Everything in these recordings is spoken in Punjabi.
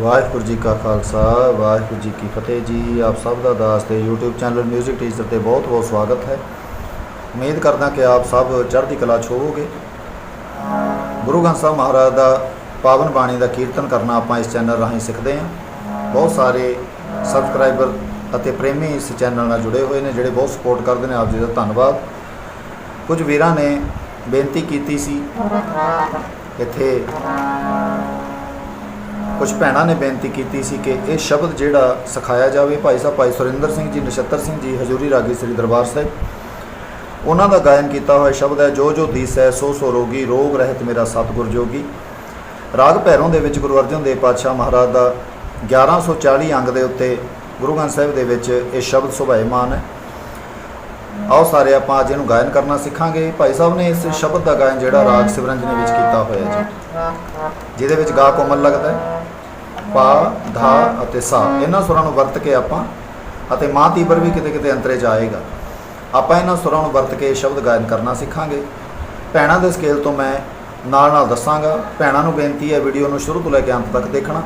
ਵਾਹਿਗੁਰੂ ਜੀ ਕਾ ਖਾਲਸਾ, ਵਾਹਿਗੁਰੂ ਜੀ ਕੀ ਫਤਿਹ ਜੀ। ਆਪ ਸਭ ਦਾ ਦਾਸ ਤੇ YouTube ਚੈਨਲ 뮤직 ਟੀਚਰ ਤੇ ਬਹੁਤ ਬਹੁਤ ਸਵਾਗਤ ਹੈ। ਉਮੀਦ ਕਰਦਾ ਕਿ ਆਪ ਸਭ ਚੜ੍ਹਦੀ ਕਲਾ ਛੋਵੋਗੇ ਗੁਰੂ ਗ੍ਰੰਥ ਸਾਹਿਬ ਮਹਾਰਾਜ ਦਾ ਪਾਵਨ ਬਾਣੀ ਦਾ ਕੀਰਤਨ ਕਰਨਾ ਆਪਾਂ ਇਸ ਚੈਨਲ ਰਾਹੀਂ ਸਿੱਖਦੇ ਹਾਂ। ਬਹੁਤ ਸਾਰੇ ਸਬਸਕ੍ਰਾਈਬਰ ਅਤੇ ਪ੍ਰੇਮੀ ਇਸ ਚੈਨਲ ਨਾਲ ਜੁੜੇ ਹੋਏ ਨੇ, ਜਿਹੜੇ ਬਹੁਤ ਸਪੋਰਟ ਕਰਦੇ ਨੇ। ਆਪ ਜੀ ਦਾ ਧੰਨਵਾਦ। ਕੁਝ ਵੀਰਾਂ ਨੇ ਬੇਨਤੀ ਕੀਤੀ ਸੀ। ਇੱਥੇ ਕੁਝ ਭੈਣਾਂ ਨੇ ਬੇਨਤੀ ਕੀਤੀ ਸੀ ਕਿ ਇਹ ਸ਼ਬਦ ਜਿਹੜਾ ਸਿਖਾਇਆ ਜਾਵੇ, ਭਾਈ ਸਾਹਿਬ, ਭਾਈ ਸੁਰਿੰਦਰ ਸਿੰਘ ਜੀ, ਨਛੱਤਰ ਸਿੰਘ ਜੀ, ਹਜੂਰੀ ਰਾਗੀ ਸ੍ਰੀ ਦਰਬਾਰ ਸਾਹਿਬ। ਉਹਨਾਂ ਦਾ ਗਾਇਨ ਕੀਤਾ ਹੋਇਆ ਸ਼ਬਦ ਹੈ, ਜੋ ਜੋ ਦੀਸ ਹੈ, ਸੋ ਸੋ ਰੋਗੀ, ਰੋਗ ਰਹਿਤ ਮੇਰਾ ਸਤਿਗੁਰ ਜੋਗੀ ਰਾਗ ਭੈਰੋਂ ਦੇ ਵਿੱਚ ਗੁਰੂ ਅਰਜਨ ਦੇਵ ਪਾਤਸ਼ਾਹ ਮਹਾਰਾਜ ਦਾ 1140 ਅੰਗ ਦੇ ਉੱਤੇ ਗੁਰੂ ਗ੍ਰੰਥ ਸਾਹਿਬ ਦੇ ਵਿੱਚ ਇਹ ਸ਼ਬਦ ਸੁਭਾਇਮਾਨ ਹੈ। ਆਓ ਸਾਰੇ ਆਪਾਂ ਅੱਜ ਇਹਨੂੰ ਗਾਇਨ ਕਰਨਾ ਸਿੱਖਾਂਗੇ। ਭਾਈ ਸਾਹਿਬ ਨੇ ਇਸ ਸ਼ਬਦ ਦਾ ਗਾਇਨ ਜਿਹੜਾ ਰਾਗ ਸਿਵਰੰਜਨੀ ਵਿੱਚ ਕੀਤਾ ਹੋਇਆ ਜੀ, ਜਿਹਦੇ ਵਿੱਚ ਗਾ ਕੋਮਲ ਲੱਗਦਾ ਹੈ। ਪਾ, ਧਾ ਅਤੇ ਸਾ। ਇਹਨਾਂ ਸੁਰਾਂ ਨੂੰ ਵਰਤ ਕੇ ਆਪਾਂ ਅਤੇ ਮਾਂ ਤੀਬਰ ਵੀ ਕਿਤੇ ਕਿਤੇ ਅੰਤਰੇ ਜਾਏਗਾ। ਆਪਾਂ ਇਹਨਾਂ ਸੁਰਾਂ ਨੂੰ ਵਰਤ ਕੇ ਸ਼ਬਦ ਗਾਇਨ ਕਰਨਾ ਸਿੱਖਾਂਗੇ। ਭੈਣਾਂ ਦੇ ਸਕੇਲ ਤੋਂ ਮੈਂ ਨਾਲ ਨਾਲ ਦੱਸਾਂਗਾ। ਭੈਣਾਂ ਨੂੰ ਬੇਨਤੀ ਹੈ ਵੀਡੀਓ ਨੂੰ ਸ਼ੁਰੂ ਤੋਂ ਲੈ ਕੇ ਅੰਤ ਤੱਕ ਦੇਖਣਾ।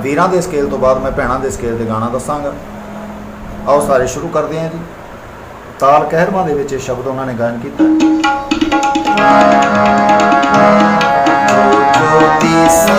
ਵੀਰਾਂ ਦੇ ਸਕੇਲ ਤੋਂ ਬਾਅਦ ਮੈਂ ਭੈਣਾਂ ਦੇ ਸਕੇਲ ਦੇ ਗਾਣਾ ਦੱਸਾਂਗਾ। ਆਓ ਸਾਰੇ ਸ਼ੁਰੂ ਕਰਦੇ ਹਾਂ ਜੀ। ਤਾਲ ਕਹਿਰਵਾਂ ਦੇ ਵਿੱਚ ਇਹ ਸ਼ਬਦ ਉਹਨਾਂ ਨੇ ਗਾਇਨ ਕੀਤਾ। ਜੋ ਦਿਸੇ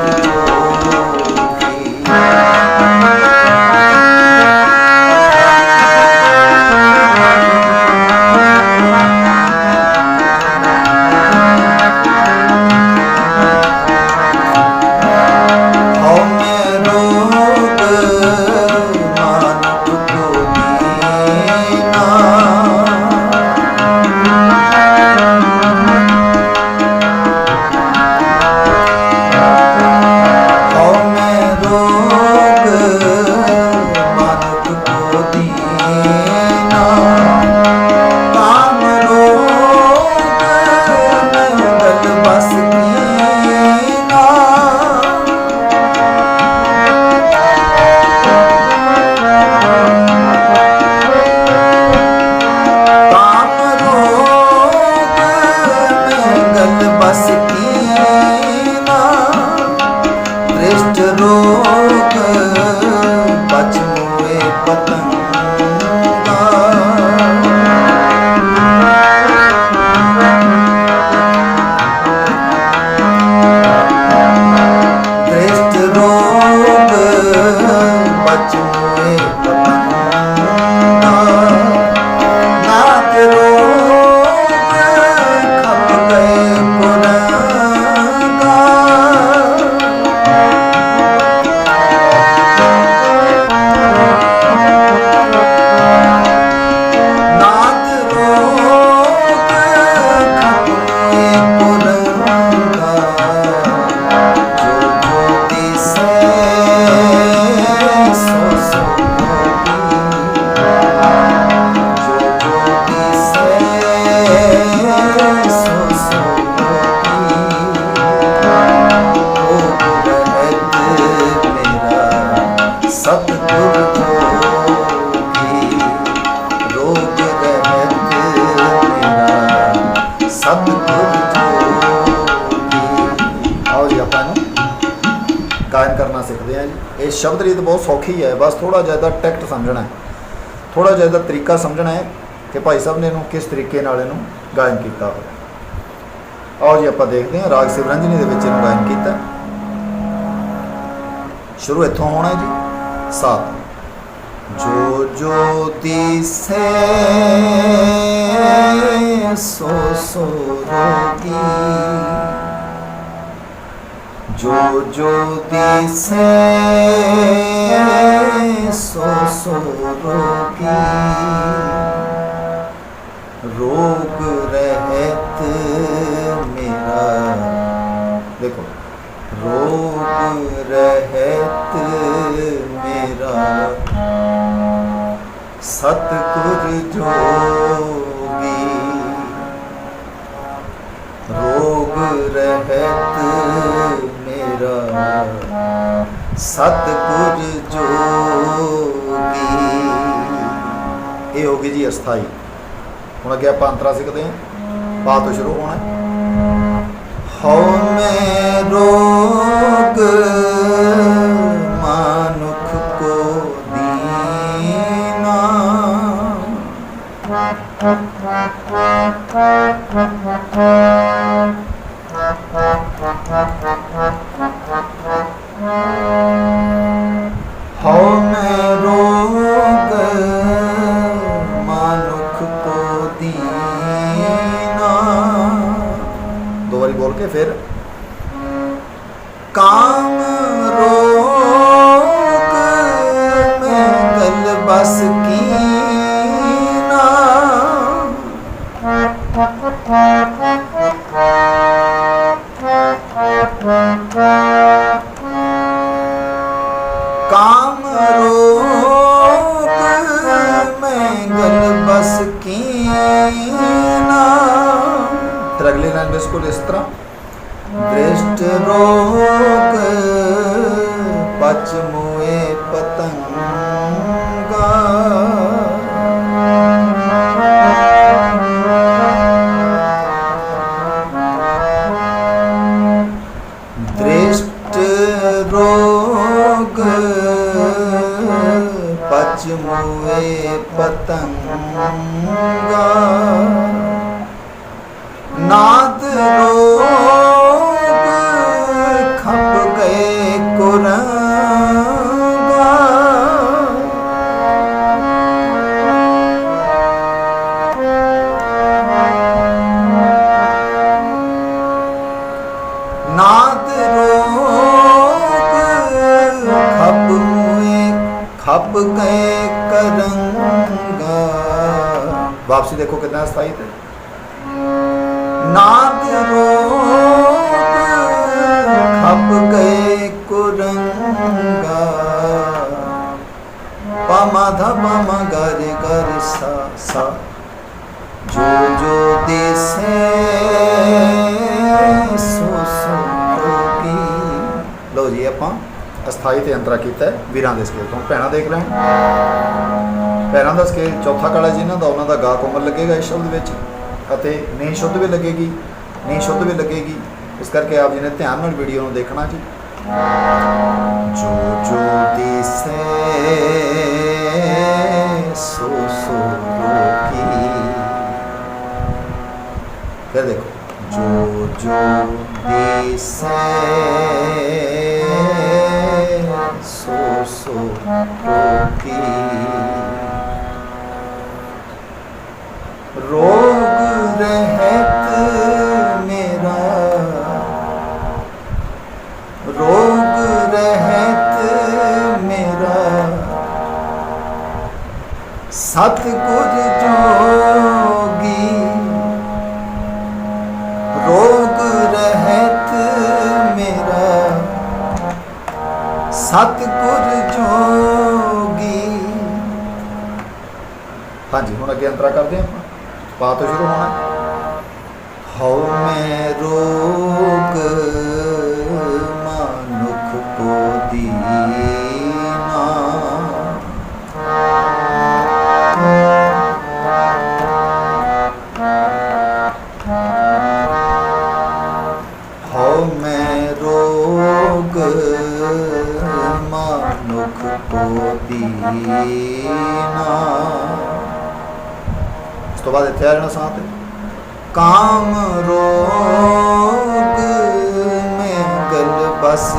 ਸਤਿਗੁਰ ਜੋਗੀ ਕਰਨਾ ਸਿੱਖਦੇ ਹਾਂ ਜੀ। ਇਹ ਸ਼ਬਦ ਰੀਤ ਬਹੁਤ ਸੌਖੀ ਹੈ। ਬਸ ਥੋੜਾ ਜਿਹਾ ਇਹਦਾ ਟੈਕਟ ਸਮਝਣਾ ਹੈ। ਥੋੜਾ ਜਿਹਾ ਇਹਦਾ ਤਰੀਕਾ ਸਮਝਣਾ ਹੈ ਕਿ ਭਾਈ ਸਾਹਿਬ ਨੇ ਇਹਨੂੰ ਕਿਸ ਤਰੀਕੇ ਨਾਲ ਇਹਨੂੰ ਗਾਇਨ ਕੀਤਾ ਹੋਇਆ। ਆਓ ਜੀ, ਆਪਾਂ ਦੇਖਦੇ ਹਾਂ। ਰਾਗ ਸਿਵਰੰਜਨੀ ਦੇ ਵਿੱਚ ਇਹਨੂੰ ਗਾਇਨ ਕੀਤਾ। ਸ਼ੁਰੂ ਇੱਥੋਂ ਹੋਣਾ ਜੀ। ਸਾਤ ਜੋ ਜੋ ਦਿਸੇ ਸੋ ਸੋ ਰੋਗੀ। ਜੋ ਜੋ ਦਿਸੇ, ਸੋ ਸੋ ਰੋਗੀ। ਰੋਗ ਰਹਿਤ ਮੇਰਾ। ਦੇਖੋ, ਰੋਗ ਰਹਿਤ ਮੇਰਾ। ਸਤਿਗੁਰ ਜੋਗੀ। ਰੋਗ ਰਹਿਤ ਮੇਰਾ ਸਤਿਗੁਰ ਜੋਗੀ। ਇਹ ਹੋ ਗਈ ਜੀ ਅਸਥਾਈ। ਹੁਣ ਅੱਗੇ ਆਪਾਂ ਅੰਤਰਾ ਸਿੱਖਦੇ ਹਾਂ। ਪਾ ਤੋਂ ਸ਼ੁਰੂ ਹੋਣਾ ਹਉ ਮੈਂ ਰੋਗ ਮਾਨੁਖ ਕੋ ਦੀਨਾ। ਹਉ ਮੈਂ ਰੋਗ ਮਾਨੁਖ ਕੋ ਦੀਨਾ ਦੋ ਵਾਰੀ ਬੋਲ ਕੇ ਪਚ ਪਤੰਗਾ। ਦ੍ਰਿਸ਼ਟ ਰੋਗ ਪਚ ਮੋਏ ਪਤੰਗਾ। ਨਾਦ ਰੋਗ ਖਪ ਗਏ ਕਰੰਗਾ। ਵਾਪਸੀ ਦੇਖੋ ਕਿੰਨਾ ਸਥਾਈ ਤੇ। ਨਾਦ ਰੋਗ ਖਪ ਗਏ ਕੁਰੰਗਾ। ਪਮਾ ਧਾ ਪਮਾ ਗਰੇ ਗਰ ਸਾ ਸਾ। ਜੋ ਜੋ ਦੇਸੇ 27 ਤੇ ਅੰਤਰਾ ਕੀਤਾ ਵੀਰਾਂ ਦੇ ਸਕੇਲ ਤੋਂ। ਭੈਣਾ ਦੇਖ ਲੈਣ। ਭੈਣਾ ਦਾ ਸਕੇਲ ਚੌਥਾ ਕਾਲਾ ਜਿਨ੍ਹਾਂ ਦਾ, ਉਹਨਾਂ ਦਾ ਗਾ ਕੋਮਲ ਲੱਗੇਗਾ ਇਸ ਸ਼ਬਦ ਵਿੱਚ। ਅਤੇ ਨਹੀਂ ਸ਼ੁੱਧ ਵੀ ਲੱਗੇਗੀ, ਨਹੀਂ ਸ਼ੁੱਧ ਵੀ ਲੱਗੇਗੀ। ਇਸ ਕਰਕੇ ਆਪ ਜੀ ਨੇ ਧਿਆਨ ਨਾਲ ਵੀਡੀਓ ਨੂੰ ਦੇਖਣਾ ਜੀ। ਜੋ ਜੋ ਦਿਸੇ, ਸੋ ਸੋ ਫਿਰ ਦੇਖੋ। ਜੋ ਜੋ ਦਿਸੇ ਸੋ ਹਾਂਜੀ, ਹੁਣ ਅੱਗੇ ਅੰਤਰਾ ਕਰਦੇ ਹਾਂ ਆਪਾਂ। ਪਾ ਤੋਂ ਸ਼ੁਰੂ ਹੋਣਾ। ਹਉ ਮੈਂ ਰੋਗ ਮਨੁਖ ਕੋ ਦੀਨਾ ਤੋਂ ਬਾਅਦ ਇੱਥੇ ਆ ਜਾਣਾ ਸਾਹ ਤੇ। ਕਾਮ ਰੋਗ ਮੈਂ ਗਲ ਬਸ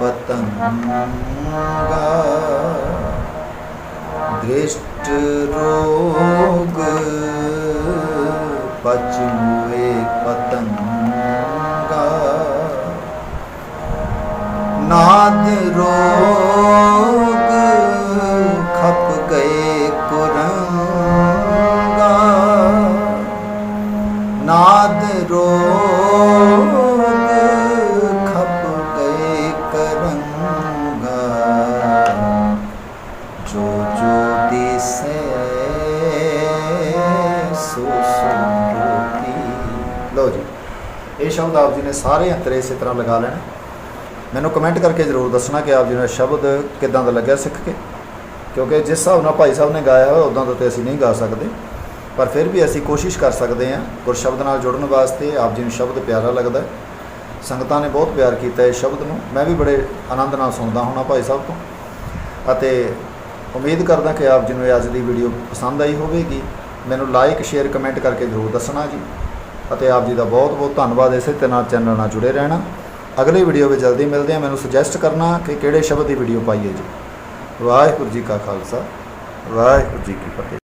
ਪਤੰਗਾ ਦ੍ਰਿਸ਼ਟ ਰੋਗ ਪਚ ਮੁਏ ਪਤੰਗਾ ਨਾਦ ਰੋਗ ਆਪ ਜੀ ਨੇ ਸਾਰੇ ਅੰਤਰੇ ਇਸੇ ਤਰ੍ਹਾਂ ਲਗਾ ਲੈਣੇ। ਮੈਨੂੰ ਕਮੈਂਟ ਕਰਕੇ ਜਰੂਰ ਦੱਸਣਾ ਕਿ ਆਪ ਜੀ ਨੂੰ ਸ਼ਬਦ ਕਿਦਾਂ ਦਾ ਲੱਗਿਆ ਸਿੱਖ ਕੇ। ਕਿਉਂਕਿ ਜਿਸ ਹਿਸਾਬ ਨਾਲ ਭਾਈ ਸਾਹਿਬ ਨੇ ਗਾਇਆ ਹੋਇਆ ਉਦਾਂ ਦਾ ਤੇ ਅਸੀਂ ਨਹੀਂ ਗਾ ਸਕਦੇ। ਪਰ ਫਿਰ ਵੀ ਅਸੀਂ ਕੋਸ਼ਿਸ਼ ਕਰ ਸਕਦੇ ਹਾਂ ਗੁਰਸ਼ਬਦ ਨਾਲ ਜੁੜਨ ਵਾਸਤੇ ਆਪ ਜੀ ਨੂੰ ਸ਼ਬਦ ਪਿਆਰਾ ਲੱਗਦਾ ਸੰਗਤਾਂ ਨੇ ਬਹੁਤ ਪਿਆਰ ਕੀਤਾ ਇਸ ਸ਼ਬਦ ਨੂੰ। ਮੈਂ ਵੀ ਬੜੇ ਆਨੰਦ ਨਾਲ ਸੁਣਦਾ ਹੁਣਾ ਭਾਈ ਸਾਹਿਬ ਤੋਂ। ਅਤੇ ਉਮੀਦ ਕਰਦਾ ਕਿ ਆਪ ਜੀ ਨੂੰ ਇਹ ਅੱਜ ਦੀ ਵੀਡੀਓ ਪਸੰਦ ਆਈ ਹੋਵੇਗੀ। ਮੈਨੂੰ ਲਾਈਕ ਸ਼ੇਅਰ ਕਮੈਂਟ ਕਰਕੇ ਜ਼ਰੂਰ ਦੱਸਣਾ ਜੀ। ਅਤੇ ਆਪ ਜੀ ਦਾ ਬਹੁਤ ਬਹੁਤ ਧੰਨਵਾਦ ਇਸੇ ਤਰ੍ਹਾਂ ਚੈਨਲ ਨਾਲ ਜੁੜੇ ਰਹਿਣਾ। ਅਗਲੀ ਵੀਡੀਓ ਵਿੱਚ ਜਲਦੀ ਮਿਲਦੇ ਹਾਂ। ਮੈਨੂੰ ਸੁਜੈਸਟ ਕਰਨਾ ਕਿ ਕਿਹੜੇ ਸ਼ਬਦ ਦੀ ਵੀਡੀਓ ਪਾਈਏ ਜੀ। ਵਾਹਿਗੁਰੂ ਜੀ ਕਾ ਖਾਲਸਾ। ਵਾਹਿਗੁਰੂ ਜੀ ਕੀ ਫਤਿਹ।